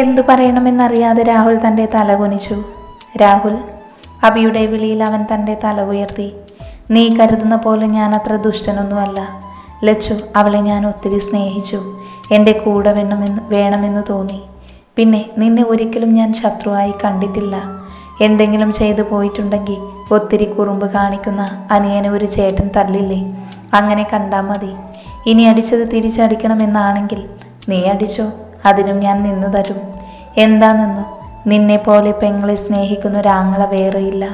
എന്തു പറയണമെന്നറിയാതെ രാഹുൽ തന്റെ തല കുനിച്ചു. രാഹുൽ അബിയുടെ വിളിയിൽ അവൻ തന്റെ തല ഉയർത്തി. നീ കരുതുന്ന പോലെ ഞാൻ അത്ര ദുഷ്ടനൊന്നുമല്ല. ലച്ചു അവളെ ഞാൻ ഒത്തിരി സ്നേഹിച്ചു. എന്റെ കൂടെ വേണമെന്ന് വേണമെന്ന് തോന്നി. പിന്നെ നിന്നെ ഒരിക്കലും ഞാൻ ശത്രുവായി കണ്ടിട്ടില്ല. എന്തെങ്കിലും ചെയ്തു പോയിട്ടുണ്ടെങ്കിൽ ഒത്തിരി കുറുമ്പ് കാണിക്കുന്ന അനിയനെ ഒരു ചേട്ടൻ തല്ലില്ലേ? അങ്ങനെ കണ്ടാൽ മതി. ഇനി അടിച്ചത് തിരിച്ചടിക്കണമെന്നാണെങ്കിൽ നീ അടിച്ചോ? അതിനും ഞാൻ നിന്നു തരും. എന്താണെന്നു നിന്നെ പോലെ പെങ്ങളെ സ്നേഹിക്കുന്ന ഒരാങ്ങള വേറെയില്ല.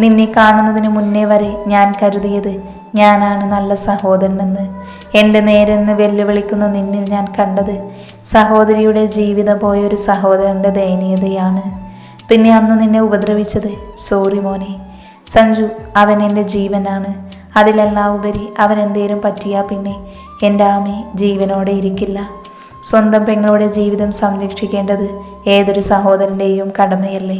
നിന്നെ കാണുന്നതിന് മുന്നേ വരെ ഞാൻ കരുതിയത് ഞാനാണ് നല്ല സഹോദരനെന്ന്. എന്റെ നേരെ നിന്ന് വെല്ലുവിളിക്കുന്ന നിന്നിൽ ഞാൻ കണ്ടത് സഹോദരിയുടെ ജീവിതം പോയൊരു സഹോദരന്റെ ദയനീയതയാണ്. പിന്നെ അന്ന് നിന്നെ ഉപദ്രവിച്ചത് സോറി മോനെ. സഞ്ജു അവൻ എന്റെ ജീവനാണ്. അതിലെല്ലാം ഉപരി അവൻ എന്തേലും പറ്റിയാൽ പിന്നെ എന്റെ ആമി ജീവനോടെ ഇരിക്കില്ല. സ്വന്തം പെങ്ങളുടെ ജീവിതം സംരക്ഷിക്കേണ്ടത് ഏതൊരു സഹോദരന്റെയും കടമയല്ലേ?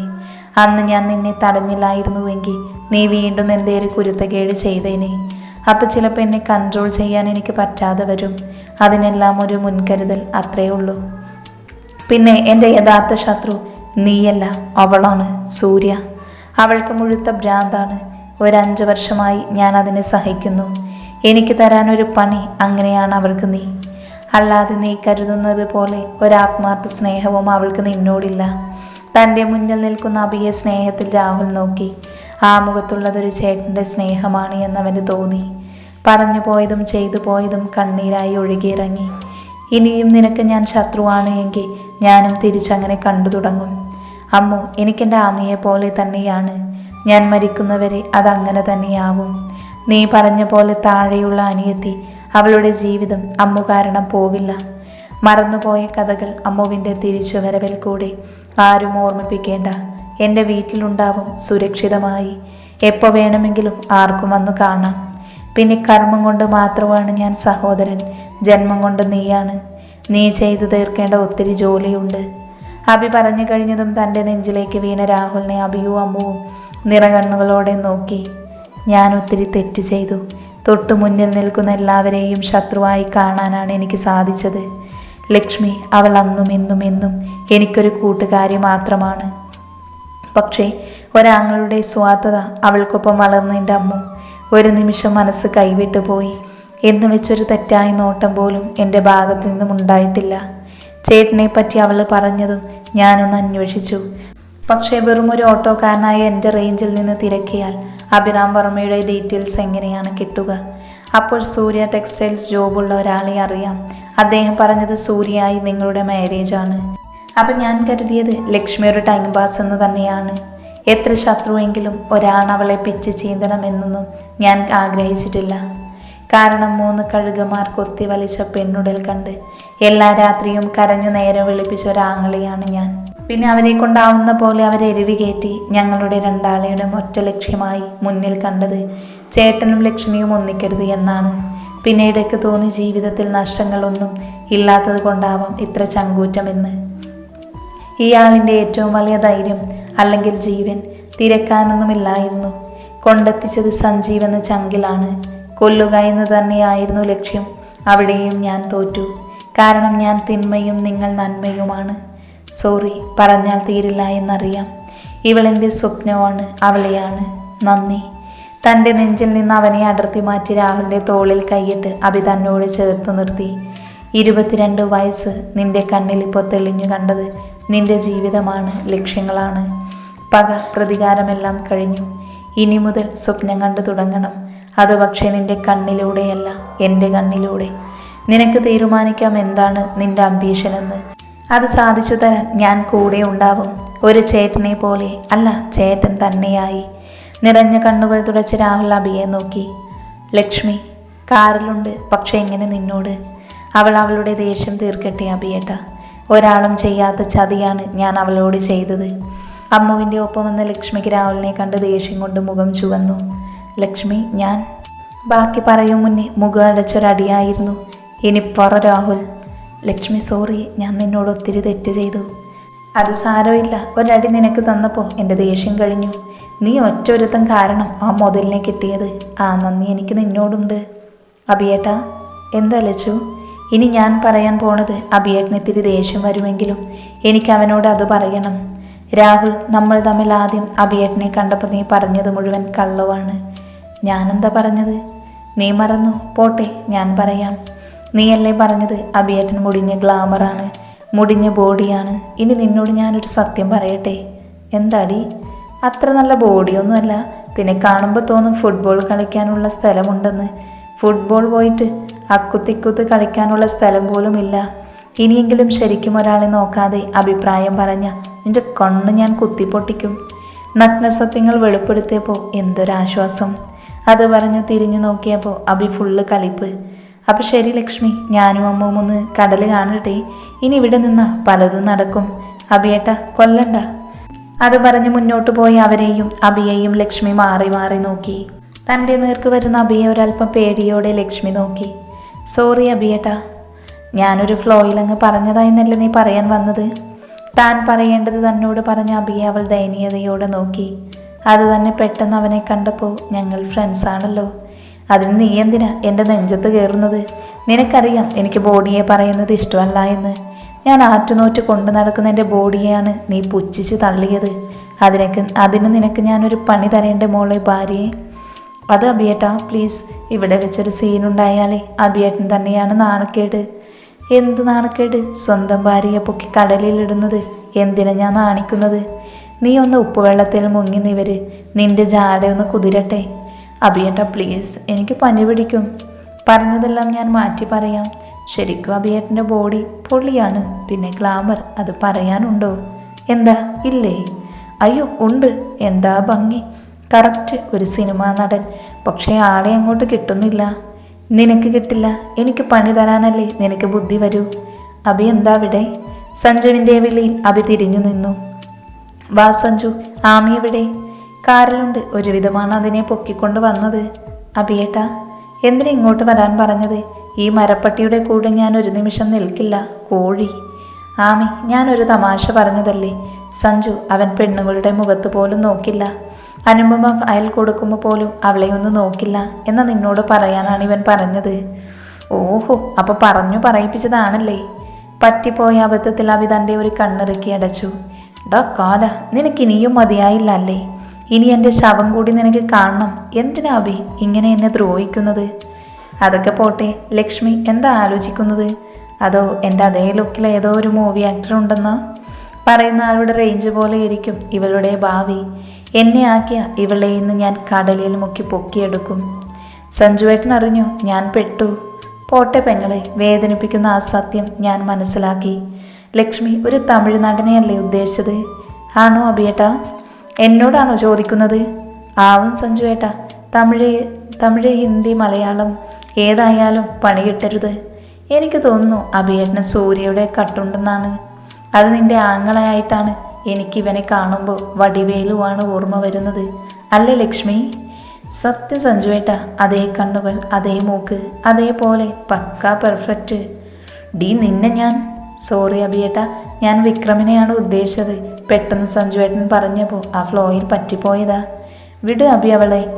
അന്ന് ഞാൻ നിന്നെ തടഞ്ഞില്ലായിരുന്നുവെങ്കിൽ നീ വീണ്ടും എന്തേലും കുരുത്തക്കേട് ചെയ്തേനെ? അപ്പം ചിലപ്പോൾ എന്നെ കൺട്രോൾ ചെയ്യാൻ എനിക്ക് പറ്റാതെ വരും. അതിനെല്ലാം ഒരു മുൻകരുതൽ അത്രേ ഉള്ളൂ. പിന്നെ എന്റെ യഥാർത്ഥ ശത്രു നീയല്ല അവളാണ് സൂര്യ. അവൾക്ക് മുഴുത്ത ഭ്രാന്താണ്. ഒരഞ്ച് വർഷമായി ഞാൻ അതിനെ സഹിക്കുന്നു. എനിക്ക് തരാനൊരു ഒരു പണി അങ്ങനെയാണ് അവൾക്ക് നീ. അല്ലാതെ നീ കരുതുന്നത് പോലെ ഒരാത്മാർത്ഥ സ്നേഹവും അവൾക്ക് നിന്നോടില്ല. തന്റെ മുന്നിൽ നിൽക്കുന്ന അഭിയ സ്നേഹത്തിൽ രാഹുൽ നോക്കി. ആ മുഖത്തുള്ളതൊരു ചേട്ടന്റെ സ്നേഹമാണ് എന്നവന് തോന്നി. പറഞ്ഞു പോയതും ചെയ്തു പോയതും കണ്ണീരായി ഒഴുകിയിറങ്ങി. ഇനിയും നിനക്ക് ഞാൻ ശത്രുവാണ് എങ്കിൽ ഞാനും തിരിച്ചങ്ങനെ കണ്ടു തുടങ്ങും. അമ്മു എനിക്കെന്റെ ആമയെ പോലെ തന്നെയാണ്. ഞാൻ മരിക്കുന്നവരെ അതങ്ങനെ തന്നെയാവും. നീ പറഞ്ഞ പോലെ താഴെയുള്ള അനിയത്തി അവളുടെ ജീവിതം അമ്മു കാരണം പോവില്ല. മറന്നുപോയ കഥകൾ അമ്മുവിന്റെ തിരിച്ചുവരവിൽ കൂടെ ആരും ഓർമ്മിപ്പിക്കേണ്ട. എന്റെ വീട്ടിലുണ്ടാവും സുരക്ഷിതമായി. എപ്പോൾ വേണമെങ്കിലും ആർക്കും വന്നു കാണാം. പിന്നെ കർമ്മം കൊണ്ട് മാത്രമാണ് ഞാൻ സഹോദരൻ. ജന്മം കൊണ്ട് നീയാണ്. നീ ചെയ്തു തീർക്കേണ്ട ഒത്തിരി ജോലിയുണ്ട്. അഭി പറഞ്ഞു കഴിഞ്ഞതും തന്റെ നെഞ്ചിലേക്ക് വീണ രാഹുലിനെ അഭിയും അമ്മുവും നിറകണ്ണുകളോടെ നോക്കി. ഞാൻ ഒത്തിരി തെറ്റ് ചെയ്തു. തൊട്ടു മുന്നിൽ നിൽക്കുന്ന എല്ലാവരെയും ശത്രുവായി കാണാനാണ് എനിക്ക് സാധിച്ചത്. ലക്ഷ്മി അവൾ അന്നും എന്നും എന്നും എനിക്കൊരു കൂട്ടുകാരി മാത്രമാണ്. പക്ഷേ ഒരാങ്ങളുടെ സ്വാർത്ഥത അവൾക്കൊപ്പം വളർന്നതിന്റെ അമ്മ ഒരു നിമിഷം മനസ്സ് കൈവിട്ടു പോയി. എന്ന് വെച്ചൊരു തെറ്റായ നോട്ടം പോലും എന്റെ ഭാഗത്തു നിന്നും ഉണ്ടായിട്ടില്ല. ചേട്ടനെ പറ്റി അവൾ പറഞ്ഞതും ഞാനൊന്ന് അന്വേഷിച്ചു. പക്ഷേ വെറും ഒരു ഓട്ടോക്കാരനായ എന്റെ റേഞ്ചിൽ നിന്ന് തിരക്കിയാൽ അഭിറാം വർമ്മയുടെ ഡീറ്റെയിൽസ് എങ്ങനെയാണ് കിട്ടുക? അപ്പോൾ സൂര്യ ടെക്സ്റ്റൈൽസ് ജോബുള്ള ഒരാളെ അറിയാം. അദ്ദേഹം പറഞ്ഞത് സൂര്യയായി നിങ്ങളുടെ മാരേജ് ആണ്. അപ്പം ഞാൻ കരുതിയത് ലക്ഷ്മി ഒരു ടൈം പാസ് എന്ന് തന്നെയാണ്. എത്ര ശത്രുവെങ്കിലും ഒരാൺ അവളെ പിച്ച് ചീന്തണമെന്നൊന്നും ഞാൻ ആഗ്രഹിച്ചിട്ടില്ല. കാരണം മൂന്ന് കഴുകമാർ കൊത്തി വലിച്ച പെണ്ണുടൽ കണ്ട് എല്ലാ രാത്രിയും കരഞ്ഞു നേരം വിളിപ്പിച്ച ഒരാങ്ങളെയാണ് ഞാൻ. പിന്നെ അവരെ കൊണ്ടാവുന്ന പോലെ അവരെ എരിവി കയറ്റി ഞങ്ങളുടെ രണ്ടാളെയുടെ ഒറ്റ ലക്ഷ്യമായി മുന്നിൽ കണ്ടത് ചേട്ടനും ലക്ഷ്മിയും ഒന്നിക്കരുത് എന്നാണ്. പിന്നീടൊക്കെ തോന്നി ജീവിതത്തിൽ നഷ്ടങ്ങളൊന്നും ഇല്ലാത്തത് കൊണ്ടാവാം ഇത്ര ചങ്കൂറ്റമെന്ന്. ഇയാളിന്റെ ഏറ്റവും വലിയ ധൈര്യം അല്ലെങ്കിൽ ജീവൻ തിരക്കാനൊന്നുമില്ലായിരുന്നു. കൊണ്ടെത്തിച്ചത് സഞ്ജീവ് എന്ന ചങ്കിലാണ്. കൊല്ലുക എന്ന് തന്നെയായിരുന്നു ലക്ഷ്യം. അവിടെയും ഞാൻ തോറ്റു. കാരണം ഞാൻ തിന്മയും നിങ്ങൾ നന്മയുമാണ്. സോറി പറഞ്ഞാൽ തീരില്ല എന്നറിയാം. ഇവളെന്റെ സ്വപ്നമാണ് അവളെയാണ്. നന്ദി. തന്റെ നെഞ്ചിൽ നിന്ന് അവനെ അടർത്തി മാറ്റി രാഹുലിന്റെ തോളിൽ കൈയിട്ട് അഭി തന്നോട് ചേർത്ത് നിർത്തി. ഇരുപത്തിരണ്ട് വയസ്സ് നിന്റെ കണ്ണിൽ ഇപ്പോൾ തെളിഞ്ഞു കണ്ടത് നിന്റെ ജീവിതമാണ് ലക്ഷ്യങ്ങളാണ്. പക പ്രതികാരമെല്ലാം കഴിഞ്ഞു. ഇനി മുതൽ സ്വപ്നം കണ്ടു തുടങ്ങണം. അത് പക്ഷേ നിന്റെ കണ്ണിലൂടെയല്ല എന്റെ കണ്ണിലൂടെ. നിനക്ക് തീരുമാനിക്കാം എന്താണ് നിന്റെ അംബീഷൻ എന്ന്. അത് സാധിച്ചു തരാൻ ഞാൻ കൂടെ ഉണ്ടാവും. ഒരു ചേട്ടനെ പോലെ അല്ല ചേട്ടൻ തന്നെയായി. നിറഞ്ഞ കണ്ണുകൾ തുടച്ച് രാഹുൽ അബിയെ നോക്കി. ലക്ഷ്മി കാറിലുണ്ട് പക്ഷെ എങ്ങനെ നിന്നോട്? അവൾ അവളുടെ ദേഷ്യം തീർക്കട്ടെ അബിയേട്ട. ഒരാളും ചെയ്യാത്ത ചതിയാണ് ഞാൻ അവളോട് ചെയ്തത്. അമ്മുവിന്റെ ഒപ്പം വന്ന ലക്ഷ്മിക്ക് രാഹുലിനെ കണ്ട് ദേഷ്യം കൊണ്ട് മുഖം ചുവന്നു. ലക്ഷ്മി ഞാൻ? ബാക്കി പറയും മുന്നേ മുഖം അടച്ചൊരടിയായിരുന്നു. ഇനി പറ രാഹുൽ. ലക്ഷ്മി സോറി ഞാൻ നിന്നോട് ഒത്തിരി തെറ്റ് ചെയ്തു. അത് സാരമില്ല. ഒരടി നിനക്ക് തന്നപ്പോൾ എന്റെ ദേഷ്യം കഴിഞ്ഞു. നീ ഒറ്റ ഒരുത്തം കാരണം ആ മുതലിനെ കിട്ടിയത്. ആ നന്ദി എനിക്ക് നിന്നോടുണ്ട്. അബിയേട്ടാ എന്താ ലച്ചു? ഇനി ഞാൻ പറയാൻ പോണത് അബിയേട്ടന് ഇത്തിരി ദേഷ്യം വരുമെങ്കിലും എനിക്ക് അവനോട് അത് പറയണം. രാഹുൽ നമ്മൾ തമ്മിൽ ആദ്യം അബിയേട്ടനെ കണ്ടപ്പോൾ നീ പറഞ്ഞത് മുഴുവൻ കള്ളവാണ്. ഞാനെന്താ പറഞ്ഞത്? നീ മറന്നു. പോട്ടെ ഞാൻ പറയാം. നീയല്ലേ പറഞ്ഞത്? അഭിയേട്ടൻ മുടിഞ്ഞ ഗ്ലാമറാണ് മുടിഞ്ഞ ബോഡിയാണ് ഇനി നിന്നോട് ഞാനൊരു സത്യം പറയട്ടെ? എന്താടി? അത്ര നല്ല ബോഡിയൊന്നുമല്ല പിന്നെ കാണുമ്പോൾ തോന്നും ഫുട്ബോൾ കളിക്കാനുള്ള സ്ഥലമുണ്ടെന്ന്. ഫുട്ബോൾ പോയിട്ട് അക്കുത്തിക്കുത്ത് കളിക്കാനുള്ള സ്ഥലം പോലും ഇല്ല. ഇനിയെങ്കിലും ശരിക്കും ഒരാളെ നോക്കാതെ അഭിപ്രായം പറഞ്ഞ നിന്റെ കണ്ണ് ഞാൻ കുത്തിപ്പൊട്ടിക്കും. നഗ്നസത്യങ്ങൾ വെളിപ്പെടുത്തിയപ്പോൾ എന്തൊരാശ്വാസം. അത് പറഞ്ഞു തിരിഞ്ഞു നോക്കിയപ്പോൾ അഭി ഫുള്ള് കലിപ്പ്. അപ്പം ശരി ലക്ഷ്മി ഞാനും അമ്മവും ഒന്ന് കടൽ കാണട്ടെ. ഇനി ഇവിടെ നിന്ന് പലതും നടക്കും. അഭിയേട്ട കൊല്ലണ്ട. അത് പറഞ്ഞ് മുന്നോട്ട് പോയി അവരെയും അഭിയെയും ലക്ഷ്മി മാറി മാറി നോക്കി. തന്റെ നേർക്ക് വരുന്ന അഭിയെ ഒരല്പം പേടിയോടെ ലക്ഷ്മി നോക്കി. സോറി അബിയേട്ട ഞാനൊരു ഫ്ലോയിലങ്ങ് പറഞ്ഞതായെന്നല്ലേ നീ പറയാൻ വന്നത്? താൻ പറയേണ്ടത് തന്നോട് പറഞ്ഞ അഭിയെ അവൾ ദയനീയതയോടെ നോക്കി. അത് തന്നെ പെട്ടെന്ന് അവനെ കണ്ടപ്പോൾ ഞങ്ങൾ ഫ്രണ്ട്സാണല്ലോ അതിന് നീ എന്തിനാ എന്റെ നെഞ്ചത്ത് കയറുന്നത്? നിനക്കറിയാം എനിക്ക് ബോഡിയെ പറയുന്നത് ഇഷ്ടമല്ല എന്ന്. ഞാൻ ആറ്റുനോറ്റ് കൊണ്ടു നടക്കുന്ന എന്റെ ബോഡിയെയാണ് നീ പുച്ഛിച്ച് തള്ളിയത്. അതിനൊക്കെ അതിന് നിനക്ക് ഞാനൊരു പണി തരേണ്ട മോളെ ഭാര്യയെ? അത് അബിയേട്ടാ പ്ലീസ് ഇവിടെ വെച്ചൊരു സീനുണ്ടായാലേ അബിയേട്ടൻ തന്നെയാണ് നാണക്കേട്. എന്ത് നാണക്കേട്? സ്വന്തം ഭാര്യയെ പൊക്കി കടലിലിടുന്നത് എന്തിനാ ഞാൻ നാണിക്കുന്നത്? നീ ഒന്ന് ഉപ്പുവെള്ളത്തിൽ മുങ്ങി നിവര്. നിന്റെ ജാടയൊന്ന് കുതിരട്ടെ. അബിയേട്ട പ്ലീസ് എനിക്ക് പനി പിടിക്കും. പറഞ്ഞതെല്ലാം ഞാൻ മാറ്റി പറയാം. ശരിക്കും അബിയേട്ടന്റെ ബോഡി പൊള്ളിയാണ്. പിന്നെ ഗ്ലാമർ അത് പറയാനുണ്ടോ? എന്താ? ഇല്ലേ? അയ്യോ ഉണ്ട്. എന്താ ഭംഗി? കറക്റ്റ് ഒരു സിനിമാ നടൻ. പക്ഷേ ആളെ അങ്ങോട്ട് കിട്ടുന്നില്ല. നിനക്ക് കിട്ടില്ല. എനിക്ക് പണി തരാനല്ലേ നിനക്ക് ബുദ്ധി വരൂ? അഭി എന്താ അവിടെ? സഞ്ജുവിന്റെ വിളിയിൽ അഭി തിരിഞ്ഞു നിന്നു. വാ സഞ്ജു. ആമി എവിടെ? കാറിലുണ്ട്. ഒരുവിധമാണ് അതിനെ പൊക്കിക്കൊണ്ട് വന്നത്. അബിയേട്ട എന്തിനാ ഇങ്ങോട്ട് വരാൻ പറഞ്ഞത്? ഈ മരപ്പട്ടിയുടെ കൂടെ ഞാൻ ഒരു നിമിഷം നിൽക്കില്ല. കോഴി. ആമി ഞാനൊരു തമാശ പറഞ്ഞതല്ലേ? സഞ്ജു അവൻ പെണ്ണുങ്ങളുടെ മുഖത്ത് പോലും നോക്കില്ല. അനുപമ അയൽ കൊടുക്കുമ്പോൾ പോലും അവളെ ഒന്ന് നോക്കില്ല എന്ന് നിന്നോട് പറയാനാണ് ഇവൻ പറഞ്ഞത്. ഓഹോ അപ്പൊ പറഞ്ഞു പറയിപ്പിച്ചതാണല്ലേ? പറ്റിപ്പോയ അബദ്ധത്തിൽ അവി തന്റെ ഒരു കണ്ണിറുക്കി അടച്ചു. ഡാ കാല നിനക്കിനിയും മതിയായില്ല അല്ലേ ഇനി എന്റെ ശവം കൂടി നിനക്ക് കാണണം. എന്തിനാ ഇങ്ങനെ എന്നെ ദ്രോഹിക്കുന്നത്? അതൊക്കെ പോട്ടെ ലക്ഷ്മി എന്താ ആലോചിക്കുന്നത്? അതോ എന്റെ അതേ ലുക്കിൽ ഏതോ ഒരു മൂവി ആക്ടർ ഉണ്ടെന്നോ? പറയുന്ന ആളുടെ റേഞ്ച് പോലെ ഇരിക്കും ഇവളുടെ ഭാവി. എന്നെ ആക്കിയ ഇവളെ ഇന്ന് ഞാൻ കടലിൽ മുക്കി പൊക്കിയെടുക്കും. സഞ്ജുവേട്ടൻ അറിഞ്ഞു? ഞാൻ പെട്ടു. പോട്ടെ പെങ്ങളെ വേദനിപ്പിക്കുന്ന ആ സത്യം ഞാൻ മനസ്സിലാക്കി. ലക്ഷ്മി ഒരു തമിഴ്നാടിനെയല്ലേ ഉദ്ദേശിച്ചത്? ആണോ അബിയേട്ടാ എന്നോടാണോ ചോദിക്കുന്നത്? ആവും സഞ്ജു ഏട്ടാ. തമിഴ് തമിഴ് ഹിന്ദി മലയാളം ഏതായാലും പണി കിട്ടരുത് എനിക്ക് തോന്നുന്നു അഭിയേട്ടന് സൂര്യയുടെ കട്ടുണ്ടെന്നാണ്. അത് നിന്റെ ആങ്ങളായിട്ടാണ് എനിക്ക് ഇവനെ കാണുമ്പോൾ വടിവേലുവാണ് ഓർമ്മ വരുന്നത്. അല്ലേ ലക്ഷ്മി? സത്യം സഞ്ജുവേട്ട അതേ കണ്ണുകൾ അതേ മൂക്ക് അതേപോലെ പക്ക പെർഫെക്റ്റ്. ഡി നിന്നെ ഞാൻ സോറി അബിയേട്ട ഞാൻ വിക്രമിനെയാണ് ഉദ്ദേശിച്ചത്. പെട്ടെന്ന് സഞ്ജുവേട്ടൻ പറഞ്ഞപ്പോൾ ആ ഫ്ലോയിൽ പറ്റിപ്പോയതാ. വിട് അബി അവളെ.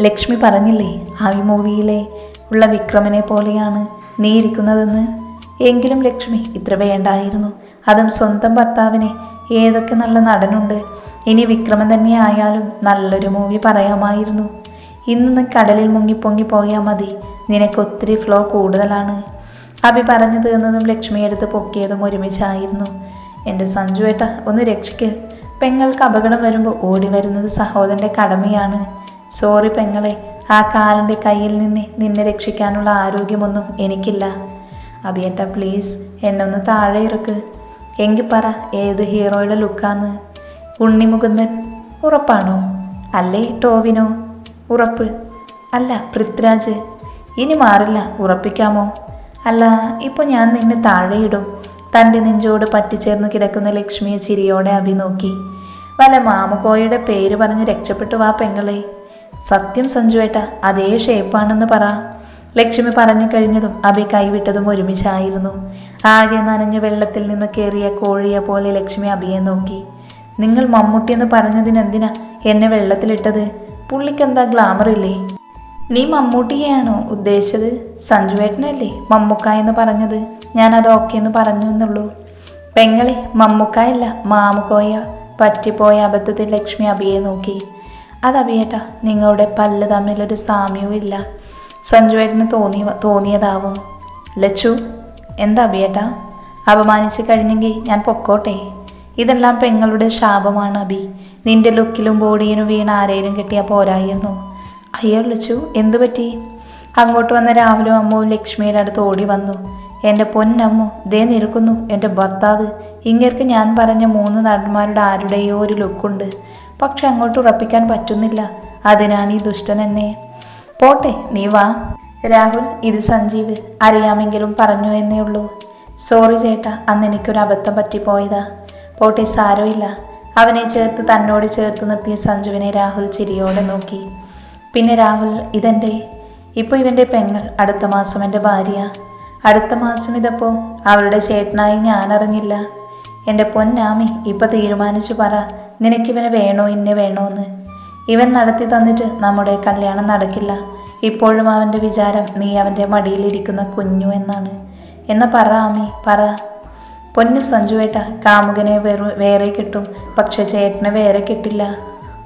ലക്ഷ്മി പറഞ്ഞില്ലേ ആ മൂവിയിലെ ഉള്ള വിക്രമനെ പോലെയാണ് നീ ഇരിക്കുന്നതെന്ന്? എങ്കിലും ലക്ഷ്മി ഇത്ര വേണ്ടായിരുന്നു. അതും സ്വന്തം ഭർത്താവിനെ. ഏതൊക്കെ നല്ല നടനുണ്ട്. ഇനി വിക്രമൻ തന്നെ ആയാലും നല്ലൊരു മൂവി പറയാമായിരുന്നു. ഇന്ന് കടലിൽ മുങ്ങിപ്പൊങ്ങി പോയാൽ മതി. നിനക്ക് ഒത്തിരി ഫ്ലോ കൂടുതലാണ്. അഭി പറഞ്ഞു തീർന്നതും ലക്ഷ്മി എടുത്ത് പൊക്കിയതും ഒരുമിച്ചായിരുന്നു. എന്റെ സഞ്ജു ഏട്ട ഒന്ന് രക്ഷിക്ക്. പെങ്ങൾക്ക് അപകടം വരുമ്പോൾ ഓടി വരുന്നത് സഹോദരന്റെ കടമയാണ്. സോറി പെങ്ങളെ ആ കാലിന്റെ കയ്യിൽ നിന്ന് നിന്നെ രക്ഷിക്കാനുള്ള ആരോഗ്യമൊന്നും എനിക്കില്ല. അഭിയേട്ട പ്ലീസ് എന്നെ ഒന്ന് താഴെ ഇറക്ക്. എങ്കിൽ പറ ഏത് ഹീറോയുടെ ലുക്കാന്ന്? ഉണ്ണിമുകുന്ദൻ ഉറപ്പാണോ? അല്ലേ ടോവിനോ? ഉറപ്പ്. അല്ല പൃഥ്വിരാജ്. ഇനി മാറില്ല ഉറപ്പിക്കാമോ? അല്ല ഇപ്പോൾ ഞാൻ നിന്നെ താഴെയിടും. തന്റെ നെഞ്ചോട് പറ്റിച്ചേർന്ന് കിടക്കുന്ന ലക്ഷ്മിയെ ചിരിയോടെ അഭി നോക്കി. വല്ല മാമുക്കോയുടെ പേര് പറഞ്ഞ് രക്ഷപ്പെട്ടു വാ പെങ്ങളെ. സത്യം സഞ്ജുവേട്ട അതേ ഷേപ്പാണെന്ന് പറ. ലക്ഷ്മി പറഞ്ഞു കഴിഞ്ഞതും അഭി കൈവിട്ടതും ഒരുമിച്ചായിരുന്നു. ആകെ നനഞ്ഞു വെള്ളത്തിൽ നിന്ന് കയറിയ കോഴിയെ പോലെ ലക്ഷ്മി അഭിയെ നോക്കി. നിങ്ങൾ മമ്മൂട്ടി എന്ന് പറഞ്ഞതിനെന്തിനാ എന്നെ വെള്ളത്തിലിട്ടത്? പുള്ളിക്കെന്താ ഗ്ലാമർ ഇല്ലേ നീ മമ്മൂട്ടിയെയാണോ ഉദ്ദേശിച്ചത്? സഞ്ജുവേട്ടനല്ലേ മമ്മൂക്ക എന്ന് പറഞ്ഞത്? ഞാനത് ഓക്കെ എന്ന് പറഞ്ഞു എന്നുള്ളൂ. പെങ്ങളെ മമ്മൂക്കായല്ല മാമുക്കോയ പറ്റിപ്പോയ അബദ്ധത്തിൽ ലക്ഷ്മി അബിയെ നോക്കി. അത് അബിയേട്ടാ നിങ്ങളുടെ പല്ല് തമ്മിലൊരു സാമ്യവും ഇല്ല. സഞ്ജുവേട്ടന് തോന്നി തോന്നിയതാവും. ലച്ചു എന്താ അബിയേട്ടാ? അപമാനിച്ച് കഴിഞ്ഞെങ്കിൽ ഞാൻ പൊക്കോട്ടെ? ഇതെല്ലാം പെങ്ങളുടെ ശാപമാണ് അബി. നിന്റെ ലുക്കിലും ബോഡിയിലും വീണ ആരെയും കിട്ടിയാൽ പോരായിരുന്നു. അയ്യോ വിളിച്ചു എന്തു പറ്റി? അങ്ങോട്ട് വന്ന രാഹുലും അമ്മവും ലക്ഷ്മിയുടെ അടുത്ത് ഓടി വന്നു. എന്റെ പൊന്നമ്മു ദേ നിൽക്കുന്നു എന്റെ ഭർത്താവ്. ഇങ്ങേർക്ക് ഞാൻ പറഞ്ഞ മൂന്ന് നടന്മാരുടെ ആരുടെയോ ഒരു ലുക്കുണ്ട്. പക്ഷെ അങ്ങോട്ട് ഉറപ്പിക്കാൻ പറ്റുന്നില്ല. അതിനാണ് ഈ ദുഷ്ടൻ എന്നെ. പോട്ടെ നീ വാ. രാഹുൽ ഇത് സഞ്ജീവ്. അറിയാമെങ്കിലും പറഞ്ഞു എന്നേ ഉള്ളൂ. സോറി ചേട്ടാ അന്ന് എനിക്കൊരു അബദ്ധം പറ്റിപ്പോയതാ. പോട്ടെ സാരമില്ല. അവനെ ചേർത്ത് തന്നോട് ചേർത്ത് നിർത്തിയ സഞ്ജുവിനെ രാഹുൽ ചിരിയോടെ നോക്കി. പിന്നെ രാഹുൽ ഇതെന്റെ ഇപ്പോൾ ഇവന്റെ പെങ്ങൾ അടുത്ത മാസം എന്റെ ഭാര്യ. അടുത്ത മാസം ഇതപ്പോൾ അവളുടെ ചേട്ടനായി ഞാൻ അറിഞ്ഞില്ല എന്റെ പൊന്നാമി ഇപ്പം തീരുമാനിച്ചു പറ നിനക്കിവനെ വേണോ ഇന്നെ വേണോന്ന് ഇവൻ നടത്തി തന്നിട്ട് നമ്മുടെ കല്യാണം നടക്കില്ല. ഇപ്പോഴും അവന്റെ വിചാരം നീ അവന്റെ മടിയിലിരിക്കുന്ന കുഞ്ഞു എന്നാണ്. എന്ന പറ ആമി പറ. പൊന്ന് സഞ്ജുവേട്ട കാമുകനെ വേറെ വേറെ കിട്ടും പക്ഷെ ചേട്ടനെ വേറെ കിട്ടില്ല.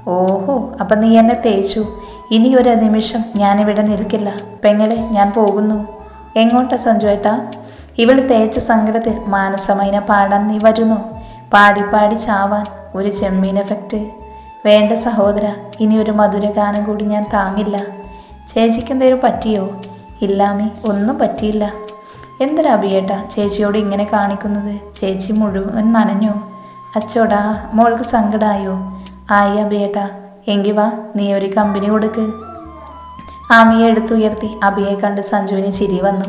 ഓഹോ അപ്പം നീ എന്നെ തേച്ചു. ഇനി ഒരു നിമിഷം ഞാനിവിടെ നിൽക്കില്ല. പെങ്ങളെ ഞാൻ പോകുന്നു. എങ്ങോട്ടാ സഞ്ജുവേട്ടാ? ഇവൾ തേച്ച സങ്കടത്തിൽ മാനസമൈന പാടാൻ നീ വരുന്നു. പാടി പാടി ചാവാൻ ഒരു ചെമ്മീൻ എഫക്റ്റ് വേണ്ട സഹോദര ഇനി ഒരു മധുരഗാനം കൂടി ഞാൻ താങ്ങില്ല. ചേച്ചിക്ക് എന്തേലും പറ്റിയോ? ഇല്ലാമി ഒന്നും പറ്റിയില്ല. എന്തൊരു അഭിയേട്ടാ ചേച്ചിയോട് ഇങ്ങനെ കാണിക്കുന്നത്? ചേച്ചി മുഴുവൻ നനഞ്ഞു. അച്ചോടാ മോൾക്ക് സങ്കടമായോ ആയി അഭിയേട്ടാ എങ്കി വാ നീ ഒരു കമ്പനി കൊടുക്ക്. ആമിയെ എടുത്തുയർത്തി അബിയെ കണ്ട് സഞ്ജുവിന് ചിരി വന്നു.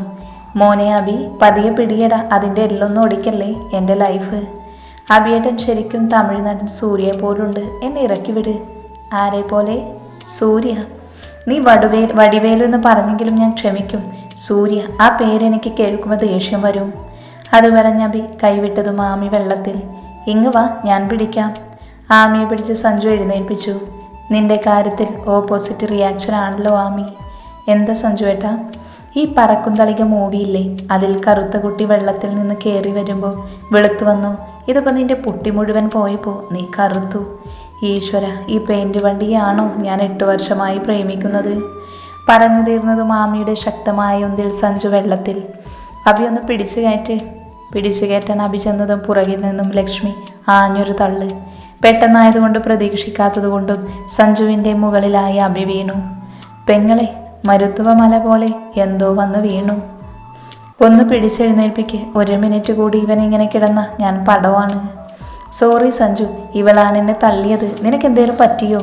മോനെ അബി പതിയെ പിടിയടാ അതിന്റെ എല്ലൊന്നും ഒടിക്കല്ലേ എന്റെ ലൈഫ്? അബിയേട്ടൻ ശരിക്കും തമിഴ്നാട്ടിൽ സൂര്യയെ പോലുണ്ട് എന്നെ ഇറക്കി വിട്. ആരെ പോലെ? സൂര്യ. നീ വടുവേൽ വടിവേലു എന്ന് പറഞ്ഞെങ്കിലും ഞാൻ ക്ഷമിക്കും. സൂര്യ ആ പേരെനിക്ക് കേൾക്കുമ്പോൾ ദേഷ്യം വരും. അത് പറഞ്ഞ അബി കൈവിട്ടതും മാമി വെള്ളത്തിൽ. ഇങ്ങ് വാ ഞാൻ പിടിക്കാം. ആമിയെ പിടിച്ച് സഞ്ജു എഴുന്നേൽപ്പിച്ചു. നിന്റെ കാര്യത്തിൽ ഓപ്പോസിറ്റ് റിയാക്ഷൻ ആണല്ലോ ആമി. എന്താ സഞ്ജു ഏട്ടാ? ഈ പറക്കും തളിക മൂവിയില്ലേ അതിൽ കറുത്ത കുട്ടി വെള്ളത്തിൽ നിന്ന് കയറി വരുമ്പോൾ വെളുത്തു വന്നു. ഇതിപ്പോൾ നിന്റെ പുട്ടി മുഴുവൻ പോയപ്പോൾ നീ കറുത്തു. ഈശ്വര ഈ പെയിന്റ് വണ്ടിയാണോ ഞാൻ എട്ട് വർഷമായി പ്രേമിക്കുന്നത്? പറഞ്ഞു തീർന്നതും ആമിയുടെ ശക്തമായ ഒന്നിൽ സഞ്ജു വെള്ളത്തിൽ. അഭി ഒന്ന് പിടിച്ചു കയറ്റ്. പിടിച്ചു കയറ്റാൻ അഭി ചെന്നതും പുറകിൽ നിന്നും ലക്ഷ്മി ആഞ്ഞൊരു തള്ള്. പെട്ടെന്നായതുകൊണ്ട് പ്രതീക്ഷിക്കാത്തതുകൊണ്ടും സഞ്ജുവിന്റെ മുകളിലായി അഭി വീണു. പെങ്ങളെ മരുത്തുവ മല പോലെ എന്തോ വന്ന് വീണു. ഒന്ന് പിടിച്ചെഴുന്നേൽപ്പിക്ക്. ഒരു മിനിറ്റ് കൂടി ഇവൻ ഇങ്ങനെ കിടന്ന ഞാൻ പടവാണ്. സോറി സഞ്ജു ഇവളാണ് എന്നെ തള്ളിയത്. നിനക്ക് എന്തേലും പറ്റിയോ?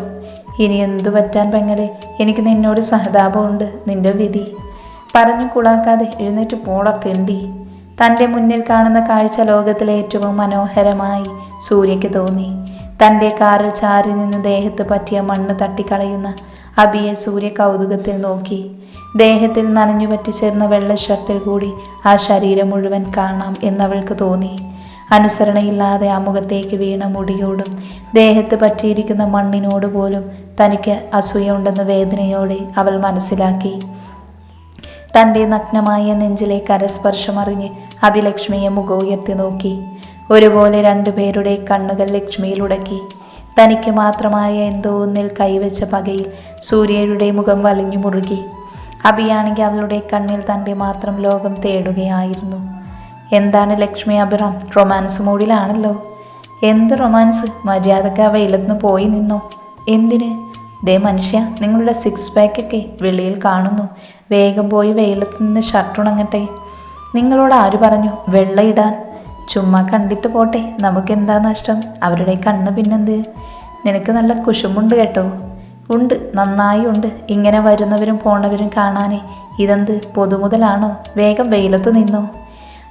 ഇനി എന്തു പറ്റാൻ പെങ്ങളെ? എനിക്ക് നിന്നോട് സഹതാപമുണ്ട്. നിന്റെ വിധി. പറഞ്ഞു കൂടാക്കാതെ എഴുന്നേറ്റ് പോട തെണ്ടി. തന്റെ മുന്നിൽ കാണുന്ന കാഴ്ച ലോകത്തിലെ ഏറ്റവും മനോഹരമായി സൂര്യയ്ക്ക് തോന്നി. തന്റെ കാറിൽ ചാരി നിന്ന് ദേഹത്ത് പറ്റിയ മണ്ണ് തട്ടിക്കളയുന്ന അബിയെ സൂര്യ കൗതുകത്തിൽ നോക്കി. ദേഹത്തിൽ നനഞ്ഞു പറ്റിച്ചേർന്ന വെള്ള ഷർട്ടിൽ കൂടി ആ ശരീരം മുഴുവൻ കാണാം എന്നവൾക്ക് തോന്നി. അനുസരണയില്ലാതെ ആ മുഖത്തേക്ക് വീണ മുടിയോടും ദേഹത്ത് പറ്റിയിരിക്കുന്ന മണ്ണിനോട് പോലും തനിക്ക് അസൂയുണ്ടെന്ന വേദനയോടെ അവൾ മനസ്സിലാക്കി. തന്റെ നഗ്നമായ നെഞ്ചിലെ കരസ്പർശമറിഞ്ഞ് അഭിലക്ഷ്മിയെ മുഖം ഉയർത്തി നോക്കി. ഒരുപോലെ രണ്ടുപേരുടെ കണ്ണുകൾ ലക്ഷ്മിയിൽ ഉടക്കി. തനിക്ക് മാത്രമായ എന്തോ ഒന്നിൽ കൈവച്ച പകയിൽ സൂര്യയുടെ മുഖം വലിഞ്ഞു മുറുകി. അഭിയാണെങ്കിൽ അവളുടെ കണ്ണിൽ തന്റെ മാത്രം ലോകം തേടുകയായിരുന്നു. എന്താണ് ലക്ഷ്മി അഭിറാം? റൊമാൻസ് മൂഡിലാണല്ലോ. എന്ത് റൊമാൻസ്? മര്യാദയ്ക്ക് ആ വെയിലത്ത് പോയി നിന്നോ. എന്തിന്? ദേ മനുഷ്യ നിങ്ങളുടെ സിക്സ് പാക്കൊക്കെ വെളിയിൽ കാണുന്നു. വേഗം പോയി വെയിലത്ത് നിന്ന് ഷർട്ട് ഉണങ്ങട്ടെ. നിങ്ങളോട് ആര് പറഞ്ഞു? വെള്ള ചുമ്മാ കണ്ടിട്ട് പോട്ടെ. നമുക്ക് എന്താ നഷ്ടം? അവരുടെ കണ്ണ് പിന്നെന്ത്? നിനക്ക് നല്ല കുശുമുണ്ട് കേട്ടോ. ഉണ്ട് നന്നായി ഉണ്ട് ഇങ്ങനെ വരുന്നവരും പോണവരും കാണാനേ. ഇതെന്ത്? പൊതുമുതലാണോ? വേഗം വെയിലത്ത് നിന്നോ.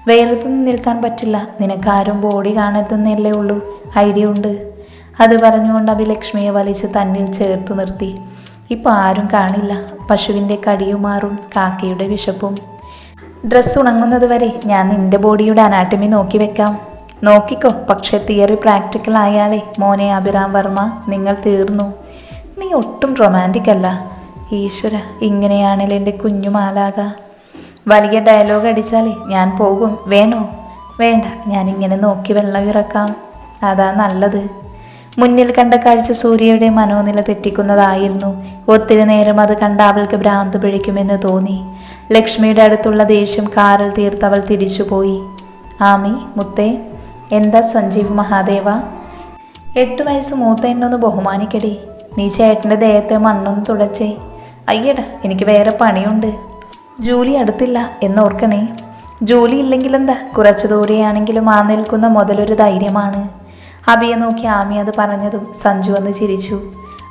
വെയിലത്ത് നിന്ന് നിൽക്കാൻ പറ്റില്ല. നിനക്കാരും ബോഡി കാണരുതെന്നല്ലേ ഉള്ളൂ. ഐഡിയ ഉണ്ട്. അത് പറഞ്ഞുകൊണ്ട് അഭിലക്ഷ്മിയെ വലിച്ച് തന്നിൽ ചേർത്ത് നിർത്തി. ഇപ്പോൾ ആരും കാണില്ല. പശുവിന്റെ കടിയുമാറും കാക്കയുടെ വിശപ്പും. ഡ്രസ്സ് ഉണങ്ങുന്നത് വരെ ഞാൻ നിന്റെ ബോഡിയുടെ അനാട്ടമി നോക്കി വെക്കാം. നോക്കിക്കോ പക്ഷേ തിയറി പ്രാക്ടിക്കൽ ആയാലേ. മോനെ അഭിറാം വർമ്മ നിങ്ങൾ തീർന്നു. നീ ഒട്ടും റൊമാന്റിക് അല്ല. ഈശ്വര ഇങ്ങനെയാണല്ലേ എന്റെ കുഞ്ഞു മാലാക. വലിയ ഡയലോഗ് അടിച്ചാലേ ഞാൻ പോകും. വേണോ? വേണ്ട ഞാൻ ഇങ്ങനെ നോക്കി വെള്ളം ഇറക്കാം. അതാ നല്ലത്. മുന്നിൽ കണ്ട കാഴ്ച സൂര്യയുടെ മനോനില തെറ്റിക്കുന്നതായിരുന്നു. ഒത്തിരി നേരം അത് കണ്ട അവൾക്ക് ഭ്രാന്ത് പിടിക്കുമെന്ന് തോന്നി. ലക്ഷ്മിയുടെ അടുത്തുള്ള ദേഷ്യം കാറിൽ തീർത്തവൾ തിരിച്ചുപോയി. ആമി മുത്തേ എന്താ സഞ്ജീവ് മഹാദേവ? എട്ട് വയസ്സ് മൂത്ത എന്നൊന്ന് ബഹുമാനിക്കടി. നീ ചേട്ടന്റെ ദേഹത്തെ മണ്ണൊന്ന് തുടച്ചേ. അയ്യട എനിക്ക് വേറെ പണിയുണ്ട്. ജോലി അടുത്തില്ല എന്നോർക്കണേ. ജോലി ഇല്ലെങ്കിലെന്താ? കുറച്ചു ദൂരെയാണെങ്കിലും ആ നിൽക്കുന്ന മുതലൊരു ധൈര്യമാണ്. അബിയെ നോക്കി ആമി അത് പറഞ്ഞതും സഞ്ജു വന്ന് ചിരിച്ചു.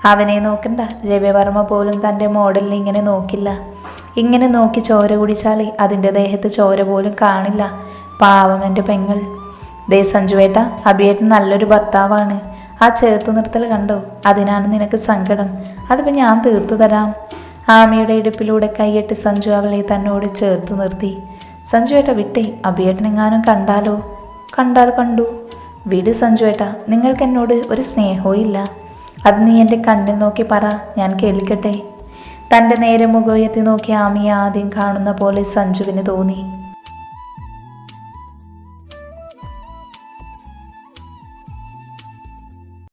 അവനെ നോക്കണ്ട. രവിവർമ്മ പോലും തന്റെ മോഡലിനെ ഇങ്ങനെ നോക്കില്ല. ഇങ്ങനെ നോക്കി ചോര കുടിച്ചാൽ അതിന്റെ ദേഹത്ത് ചോര പോലും കാണില്ല. പാവം എന്റെ പെങ്ങൾ. ദേ സഞ്ജുവേട്ട അഭിയേട്ടൻ നല്ലൊരു ഭർത്താവാണ്. ആ ചേർത്തു നിർത്തൽ കണ്ടോ? അതിനാണ് നിനക്ക് സങ്കടം. അതിപ്പോൾ ഞാൻ തീർത്തു തരാം. ആമയുടെ ഇടുപ്പിലൂടെ കൈയിട്ട് സഞ്ജു അവളെ തന്നോട് ചേർത്ത് നിർത്തി. സഞ്ജുവേട്ട വിട്ടേ. അഭിയേട്ടനെങ്ങാനും കണ്ടാലോ? കണ്ടാൽ കണ്ടു. വിട് സഞ്ജുവേട്ട നിങ്ങൾക്ക് എന്നോട് ഒരു സ്നേഹവും ഇല്ല. അത് നീ എന്റെ കണ്ണിൽ നോക്കി പറ. ഞാൻ കേൾക്കട്ടെ. തന്റെ നേരെ മുഖയത്തി നോക്കിയ ആമിയെ ആദ്യം കാണുന്ന പോലെ സഞ്ജുവിന് തോന്നി.